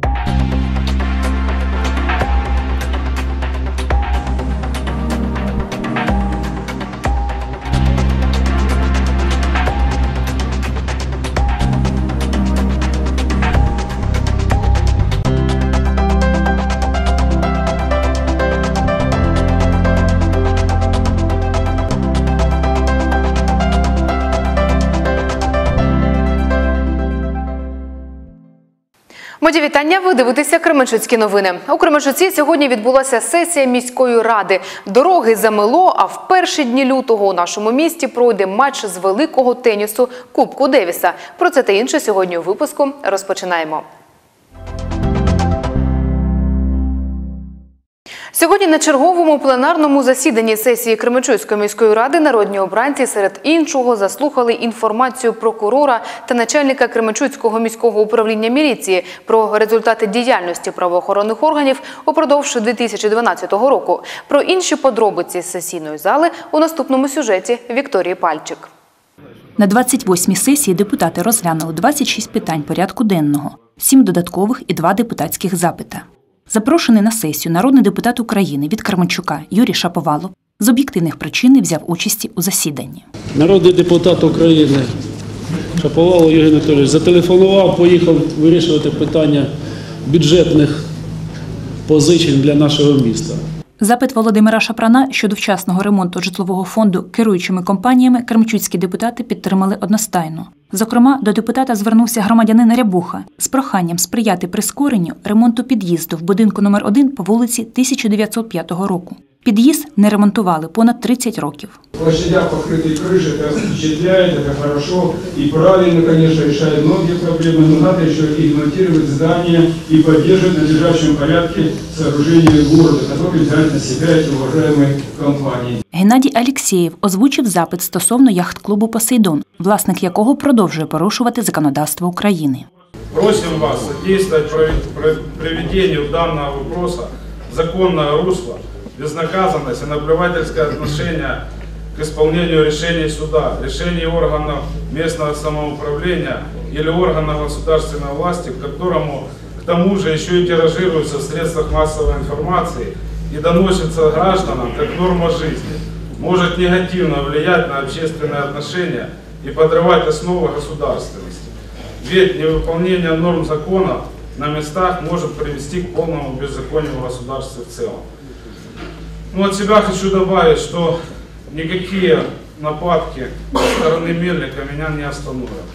you Моді вітання. Ви дивитеся Кременчуцькі новини. У Кременчуці сьогодні відбулася сесія міської ради. Дороги замело. А в перші дні лютого у нашому місті пройде матч з великого тенісу Кубку Девіса. Про це та інше сьогодні у випуску розпочинаємо. Сьогодні на черговому пленарному засіданні сесії Кременчуцької міської ради народні обранці серед іншого заслухали інформацію прокурора та начальника Кременчуцького міського управління міліції про результати діяльності правоохоронних органів упродовж 2012 року. Про інші подробиці з сесійної зали у наступному сюжеті Вікторії Пальчик. На 28-й сесії депутати розглянули 26 питань порядку денного, 7 додаткових і 2 депутатських запита. Запрошений на сесію народний депутат України від Карманчука Юрій Шаповалов з об'єктивних причин взяв участі у засіданні. Народний депутат України Шаповалов Юрій Анатолійович зателефонував, поїхав вирішувати питання бюджетних позичень для нашого міста. Запит Володимира Шапрана щодо вчасного ремонту житлового фонду керуючими компаніями кремчуцькі депутати підтримали одностайно. Зокрема, до депутата звернувся громадянин Рябуха з проханням сприяти прискоренню ремонту під'їзду в будинку номер 1 по вулиці 1905 року. Під'їзд не ремонтували понад 30 років. Площадя покрытые крыши, это впечатляет, это хорошо и правильно, конечно, решает многие проблемы, но надо еще и ремонтировать здания и поддерживать в надлежащем порядке сооружения города, которые взяли на себя эти уважаемые компании. Геннадій Алєксєєв озвучив запит стосовно яхт-клубу Посейдон, власник якого продовжує порушувати законодавство України. Просим вас содействовать прови- про- приведению данного вопроса в законное русло, Безнаказанность и наплевательское отношение к исполнению решений суда, решений органов местного самоуправления или органов государственной власти, к которому к тому же еще и тиражируется в средствах массовой информации и доносится гражданам как норма жизни, может негативно влиять на общественные отношения и подрывать основы государственности. Ведь невыполнение норм закона на местах может привести к полному беззаконию в государстве в целом. Ну, от себя хочу добавить, что никакие нападки со стороны Мельника меня не остановят.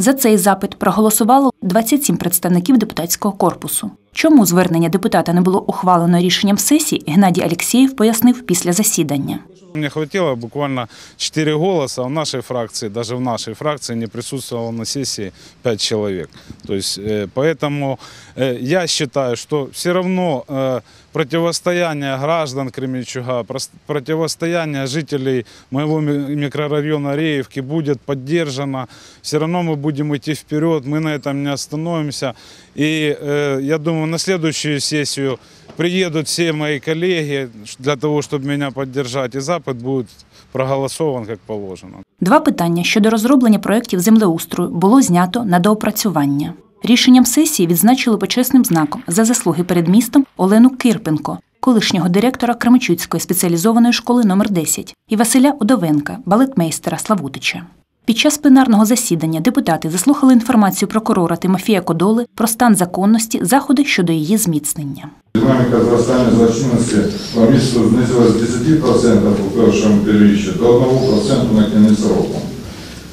За цей запит проголосувало 27 представників депутатського корпусу. Чому звернення депутата не було ухвалено рішенням сесії, Геннадій Алєксєєв пояснив після засідання. Мне хватило буквально 4 голоса. В нашей фракции, даже в нашей фракции не присутствовало на сессии 5 человек. То есть, э, поэтому э, я считаю, что все равно э, противостояние граждан Кременчуга, прос- противостояние жителей моего ми- микрорайона Реевки будет поддержано. Все равно мы будем идти вперед, мы на этом не остановимся. И э, я думаю, на следующую сессию приедут все мои коллеги для того, чтобы меня поддержать, и запад будет проголосован как положено. Два питання щодо розроблення проєктів землеустрою було знято на доопрацювання. Рішенням сесії відзначили почесним знаком за заслуги перед містом Олену Кирпенко, колишнього директора Кременчуцької спеціалізованої школи номер 10 і Василя Удовенка, балетмейстера Славутича. Під час пленарного засідання депутати заслухали інформацію прокурора Тимофія Кодоли про стан законності, заходи щодо її зміцнення. Динамика зростання злочинності по місту знизилась з 10% у першому півріччі до 1% на кінець року.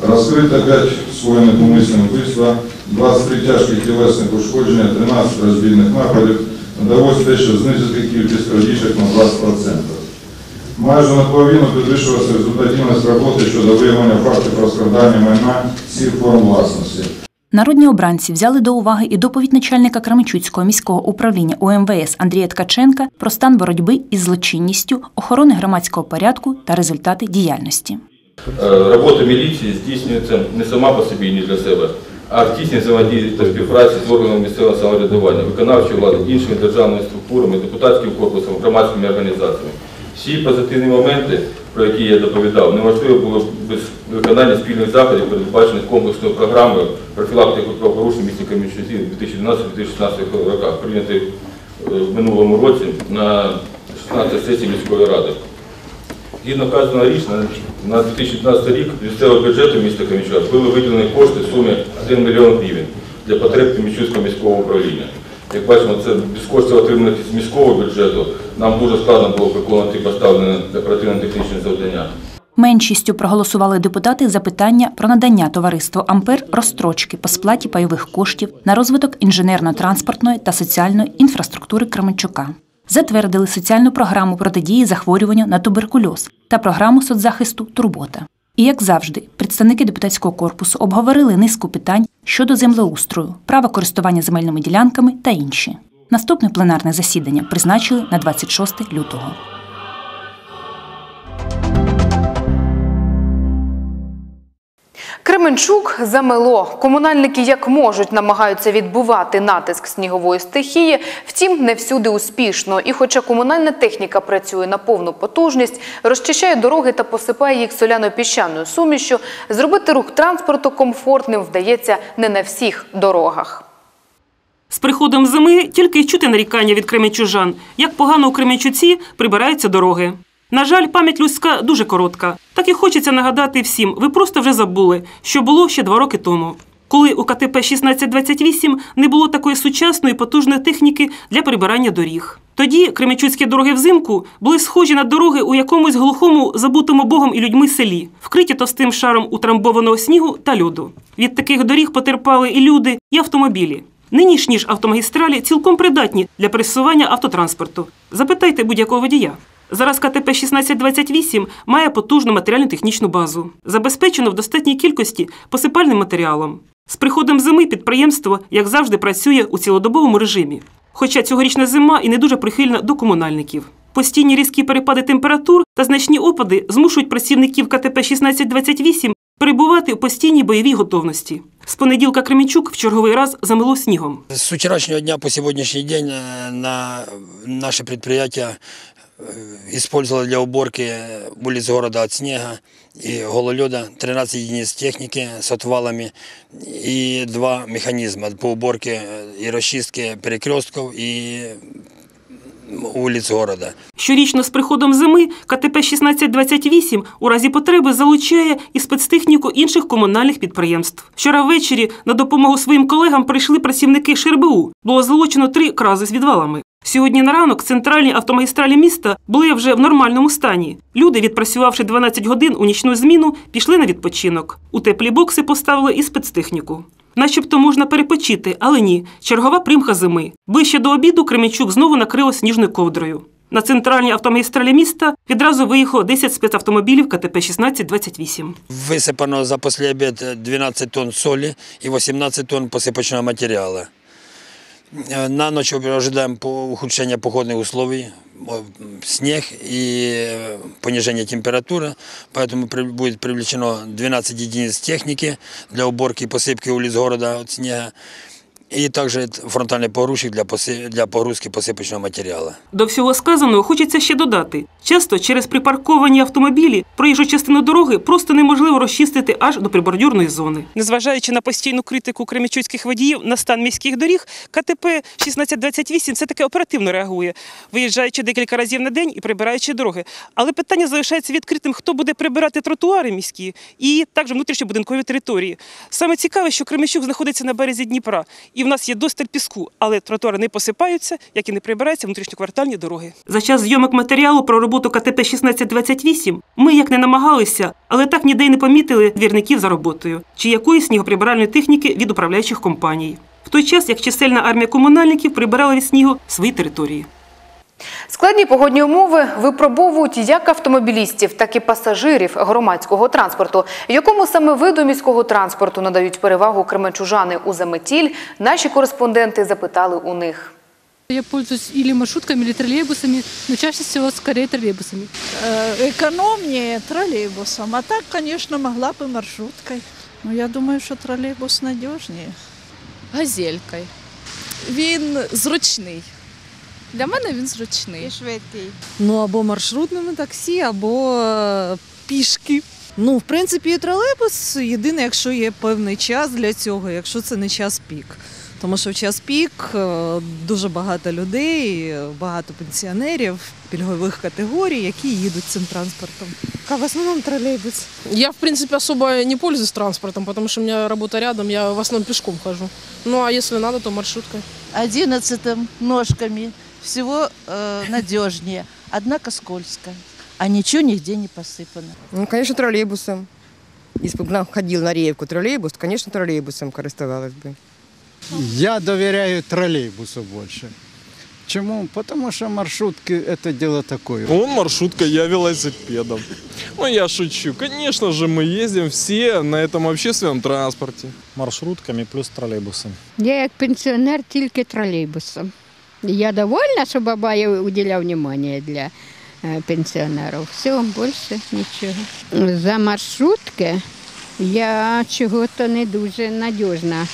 Розкрито 5 скоєних умисних вбивства, 23 тяжких тілесних ушкодження, 13 розбійних нападів, вдалося дещо знизити кількість крадіжок на 20%. Майже наполовину підвищилася результативність роботи щодо виявлення фактів розкрадання майна всіх форм власності. Народні обранці взяли до уваги і доповідь начальника Кременчуцького міського управління УМВС Андрія Ткаченка про стан боротьби із злочинністю, охорони громадського порядку та результати діяльності. Е, Робота міліції здійснюється не сама по собі, ні для себе, а в тісній взаємодії співпраці з органами місцевого самоврядування, виконавчої влади, іншими державними структурами, депутатським корпусом, громадськими організаціями. Всі позитивні моменти про які я доповідав, неможливо було без виконання спільних заходів, передбачених комплексною програмою профілактики правопорушень в місті Кам'янчуці у 2012-2016 роках, прийнятої е, в минулому році на 16 сесії міської ради. Згідно вказаного рішення, на 2015 рік з місцевого бюджету міста Кам'янчука були виділені кошти в сумі 1 мільйон гривень для потреб Кам'янчуцького міського управління. Як бачимо, це без коштів отриманих з міського бюджету нам дуже складно було виконувати поставлені оперативно-технічні завдання. Меншістю проголосували депутати за питання про надання товариству Ампер розстрочки по сплаті пайових коштів на розвиток інженерно-транспортної та соціальної інфраструктури Кременчука. Затвердили соціальну програму протидії захворюванню на туберкульоз та програму соцзахисту Турбота. І як завжди, представники депутатського корпусу обговорили низку питань щодо землеустрою, права користування земельними ділянками та інші. Наступне пленарне засідання призначили на 26 лютого. Кременчук замело. Комунальники як можуть намагаються відбувати натиск снігової стихії, втім не всюди успішно. І хоча комунальна техніка працює на повну потужність, розчищає дороги та посипає їх соляно-піщаною сумішю, зробити рух транспорту комфортним вдається не на всіх дорогах. З приходом зими тільки й чути нарікання від кременчужан, як погано у Кременчуці прибираються дороги. На жаль, пам'ять людська дуже коротка. Так і хочеться нагадати всім, ви просто вже забули, що було ще два роки тому. Коли у КТП 1628 не було такої сучасної потужної техніки для прибирання доріг. Тоді кременчуцькі дороги взимку були схожі на дороги у якомусь глухому, забутому богом і людьми селі, вкриті товстим шаром утрамбованого снігу та льоду. Від таких доріг потерпали і люди, і автомобілі. Нинішні ж автомагістралі цілком придатні для пересування автотранспорту. Запитайте будь-якого водія. Зараз КТП 1628 має потужну матеріально-технічну базу, забезпечено в достатній кількості посипальним матеріалом. З приходом зими підприємство, як завжди, працює у цілодобовому режимі. Хоча цьогорічна зима і не дуже прихильна до комунальників. Постійні різкі перепади температур та значні опади змушують працівників КТП 1628 перебувати у постійній бойовій готовності. З понеділка Кременчук в черговий раз замело снігом. С вчерашнего дня по сегодняшний день э, на наше предприятие э, для уборки улиц города от снега и гололеда 13 единиц техники с отвалами и два механизма по уборке и расчистке перекрестков и улиц города. Щорічно з приходом зими КТП 1628 у разі потреби залучає і спецтехніку інших комунальних підприємств. Вчора ввечері на допомогу своїм колегам прийшли працівники ШРБУ. Було залучено три крази з відвалами. Сьогодні на ранок центральні автомагістралі міста були вже в нормальному стані. Люди, відпрацювавши 12 годин у нічну зміну, пішли на відпочинок. У теплі бокси поставили і спецтехніку. Начебто можна перепочити, але ні. Чергова примха зими. Ближче до обіду Кременчук знову накрило сніжною ковдрою. На центральній автомагістралі міста відразу виїхало 10 спецавтомобілів КТП 1628. Высыпано за после обед 12 тонн соли и 18 тонн посыпочного материала. Э, На ночь ожидаем по- ухудшения погодных условий, о, снег и э, понижение температуры, поэтому при- будет привлечено 12 единиц техники для уборки и посыпки улиц города от снега, и также фронтальный погрузчик для, посы- для погрузки посыпочного материала. До всього сказаного хочеться ще додати. Часто через припарковані автомобілі проїжджу частину дороги просто неможливо розчистити аж до прибордюрної зони. Незважаючи на постійну критику кремічуцьких водіїв на стан міських доріг, КТП 1628 все таки оперативно реагує, виїжджаючи декілька разів на день і прибираючи дороги. Але питання залишається відкритим: хто буде прибирати тротуари міські і також внутрішньобудинкові території. Саме цікаве, що Кременчук знаходиться на березі Дніпра, і в нас є досталь піску, але тротуари не посипаються, як і не прибираються внутрішньоквартальні дороги. За час зйомок матеріалу про роботу КТП 1628 ми як не намагалися, але так ніде й не помітили двірників за роботою чи якоїсь снігоприбиральної техніки від управляючих компаній. В той час як чисельна армія комунальників прибирала від снігу свої території. Складні погодні умови випробовують як автомобілістів, так і пасажирів громадського транспорту. Якому саме виду міського транспорту надають перевагу кременчужани у заметіль, наші кореспонденти запитали у них. Я пользуюсь или маршрутками, или троллейбусами, но чаще всего скорее троллейбусами. Э, Экономнее троллейбусом, а так, конечно, могла бы маршруткой. Но я думаю, що тролейбус надежнее. газелькою. Він зручний. Для мене він зручний. І швидкий. Ну або маршрутними таксі, або е, пішки. Ну, в принципі, і тролейбус єдине, якщо є певний час для цього, якщо це не час пік. Тому що в час пік е, дуже багато людей, багато пенсіонерів пільгових категорій, які їдуть цим транспортом. А в основному тролейбус. Я, в принципе, особо не пользуюсь транспортом, потому что у меня работа рядом, я в основном пешком хожу. Ну, а если надо, то маршруткой. Одиннадцатым ножками всего э, надежнее, однако скользко. А ничего нигде не посыпано. Ну, конечно, троллейбусом. Если бы нам ходил на Реевку троллейбус, то, конечно, троллейбусом користувалась бы. Я доверяю троллейбусу больше. Чему? Потому что маршрутки это дело такое. Он маршрутка, я велосипедом. Ну, я шучу. Конечно же, мы ездим все на этом общественном транспорте. Маршрутками плюс тролейбусом. Я як пенсіонер тільки тролейбусом. Я довольна, що Бабаєв уділяв внимание для е, пенсіонерів. Все, більше нічого. За маршрутки я чого-то не дуже надіжна.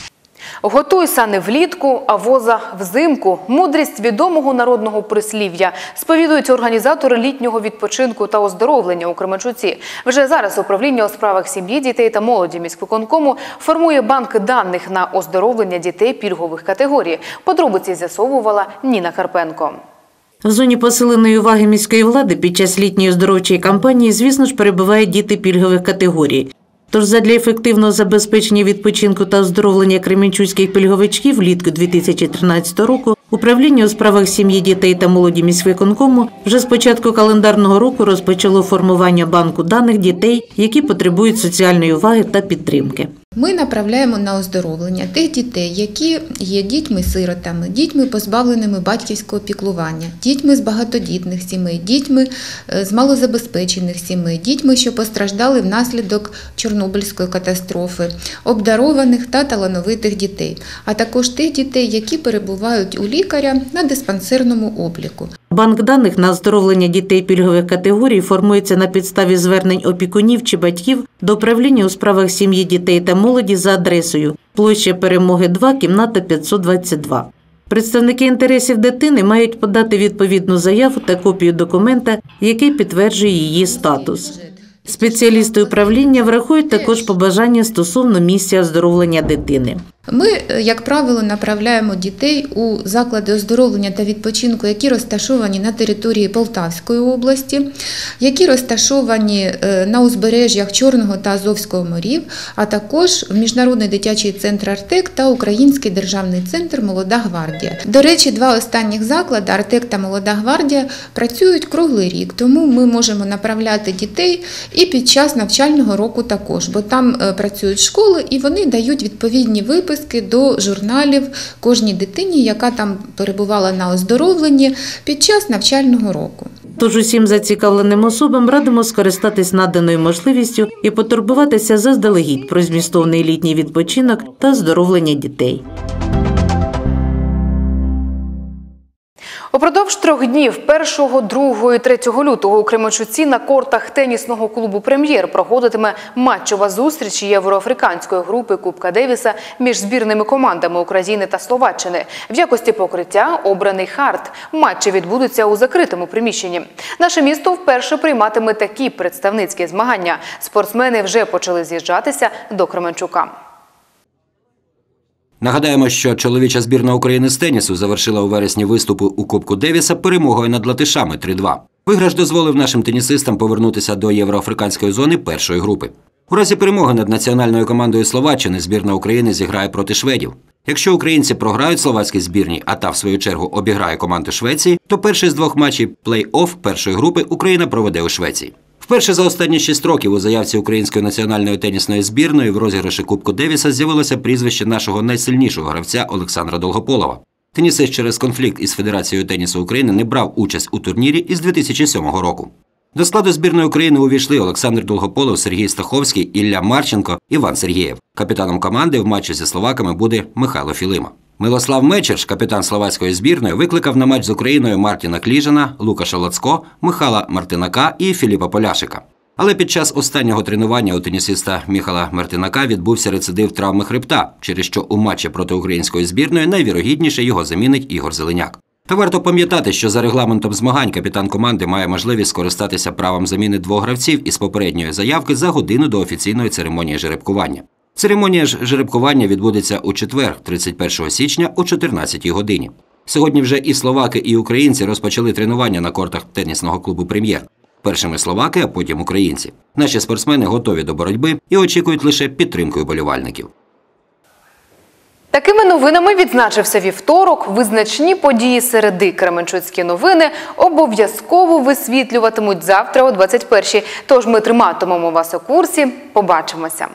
Готуй сани влітку, а воза взимку. Мудрість відомого народного прислів'я сповідують організатори літнього відпочинку та оздоровлення у Кременчуці. Вже зараз управління у справах сім'ї, дітей та молоді міськвиконкому формує банк даних на оздоровлення дітей пільгових категорій. Подробиці з'ясовувала Ніна Карпенко. В зоні посиленої уваги міської влади під час літньої оздоровчої кампанії, звісно ж, перебувають діти пільгових категорій. Тож задля ефективного забезпечення відпочинку та оздоровлення кремінчуцьких пільговичків влітку 2013 року управління у справах сім'ї, дітей та молоді міськвиконкому вже з початку календарного року розпочало формування банку даних дітей, які потребують соціальної уваги та підтримки. Ми направляємо на оздоровлення тих дітей, які є дітьми-сиротами, дітьми позбавленими батьківського піклування, дітьми з багатодітних сімей, дітьми е, з малозабезпечених сімей, дітьми, що постраждали внаслідок Чорнобильської катастрофи, обдарованих та талановитих дітей, а також тих дітей, які перебувають у лікаря на диспансерному обліку. Банк даних на оздоровлення дітей пільгових категорій формується на підставі звернень опікунів чи батьків до управління у справах сім'ї, дітей та молоді за адресою площа Перемоги 2, кімната 522. Представники інтересів дитини мають подати відповідну заяву та копію документа, який підтверджує її статус. Спеціалісти управління врахують також побажання стосовно місця оздоровлення дитини. Ми, е, як правило, направляємо дітей у заклади оздоровлення та відпочинку, які розташовані на території Полтавської області, які розташовані е, на узбережжях Чорного та Азовського морів, а також в Міжнародний дитячий центр Артек та Український державний центр Молода гвардія. До речі, два останніх заклади Артек та Молода гвардія працюють круглий рік, тому ми можемо направляти дітей і під час навчального року також, бо там е, працюють школи і вони дають відповідні виписки до журналів кожній дитині, яка там перебувала на оздоровленні під час навчального року. Тож усім зацікавленим особам радимо скористатись наданою можливістю і потурбуватися заздалегідь про змістовний літній відпочинок та оздоровлення дітей. Упродовж трьох днів 1, 2 і 3 лютого у Кременчуці на кортах тенісного клубу Прем'єр проходитиме матчова зустріч євроафриканської групи Кубка Девіса між збірними командами України та Словаччини. В якості покриття обраний хард. Матчі відбудуться у закритому приміщенні. Наше місто вперше прийматиме такі представницькі змагання. Спортсмени вже почали з'їжджатися до Кременчука. Нагадаємо, що чоловіча збірна України з тенісу завершила у вересні виступу у Кубку Девіса перемогою над латишами 3-2. Виграш дозволив нашим тенісистам повернутися до євроафриканської зони першої групи. У разі перемоги над національною командою Словаччини збірна України зіграє проти шведів. Якщо українці програють словацькій збірні, а та в свою чергу обіграє команду Швеції, то перший з двох матчів плей-офф першої групи Україна проведе у Швеції. Вперше за останні шість років у заявці української національної тенісної збірної в розіграші Кубку Девіса з'явилося прізвище нашого найсильнішого гравця Олександра Долгополова. Тенісист через конфлікт із Федерацією тенісу України не брав участь у турнірі із 2007 року. До складу збірної України увійшли Олександр Долгополов, Сергій Стаховський, Ілля Марченко, Іван Сергієв. Капітаном команди в матчі зі словаками буде Михайло Філима. Милослав Мечерш, капітан словацької збірної, викликав на матч з Україною Мартіна Кліжина, Лукаша Лацко, Михайла Мартинака і Філіпа Поляшика. Але під час останнього тренування у тенісиста Міхала Мартинака відбувся рецидив травми хребта, через що у матчі проти української збірної найвірогідніше його замінить Ігор Зеленяк. Та варто пам'ятати, що за регламентом змагань капітан команди має можливість скористатися правом заміни двох гравців із попередньої заявки за годину до офіційної церемонії жеребкування. Церемонія ж жеребкування відбудеться у четвер, 31 січня о 14 годині. Сьогодні вже і словаки, і українці розпочали тренування на кортах тенісного клубу Прем'єр. Першими словаки, а потім українці. Наші спортсмени готові до боротьби і очікують лише підтримкою болівальників. Такими новинами відзначився вівторок. Визначні події середи Кременчуцькі новини обов'язково висвітлюватимуть завтра о 21-й. Тож ми триматимемо вас у курсі. Побачимося.